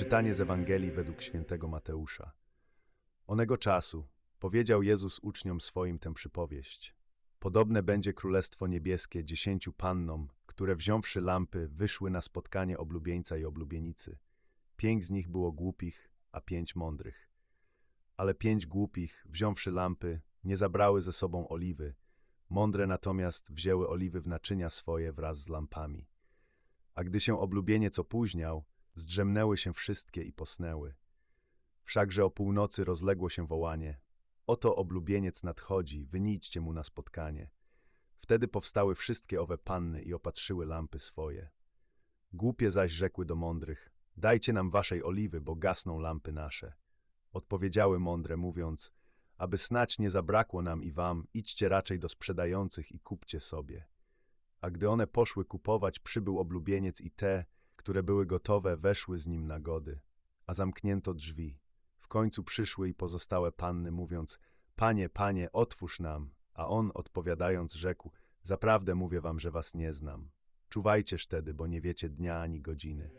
Czytanie z Ewangelii według świętego Mateusza. Onego czasu powiedział Jezus uczniom swoim tę przypowieść. Podobne będzie królestwo niebieskie dziesięciu pannom, które wziąwszy lampy, wyszły na spotkanie oblubieńca i oblubienicy. Pięć z nich było głupich, a pięć mądrych. Ale pięć głupich, wziąwszy lampy, nie zabrały ze sobą oliwy, mądre natomiast wzięły oliwy w naczynia swoje wraz z lampami. A gdy się oblubieniec opóźniał, zdrzemnęły się wszystkie i posnęły. Wszakże o północy rozległo się wołanie: Oto oblubieniec nadchodzi, wynijdźcie mu na spotkanie. Wtedy powstały wszystkie owe panny i opatrzyły lampy swoje. Głupie zaś rzekły do mądrych: Dajcie nam waszej oliwy, bo gasną lampy nasze. Odpowiedziały mądre, mówiąc: Aby snać nie zabrakło nam i wam, idźcie raczej do sprzedających i kupcie sobie. A gdy one poszły kupować, przybył oblubieniec i te, które były gotowe, weszły z nim na gody, a zamknięto drzwi. W końcu przyszły i pozostałe panny, mówiąc: Panie, panie, otwórz nam. A on odpowiadając, rzekł: Zaprawdę mówię wam, że was nie znam. Czuwajcież tedy, bo nie wiecie dnia ani godziny.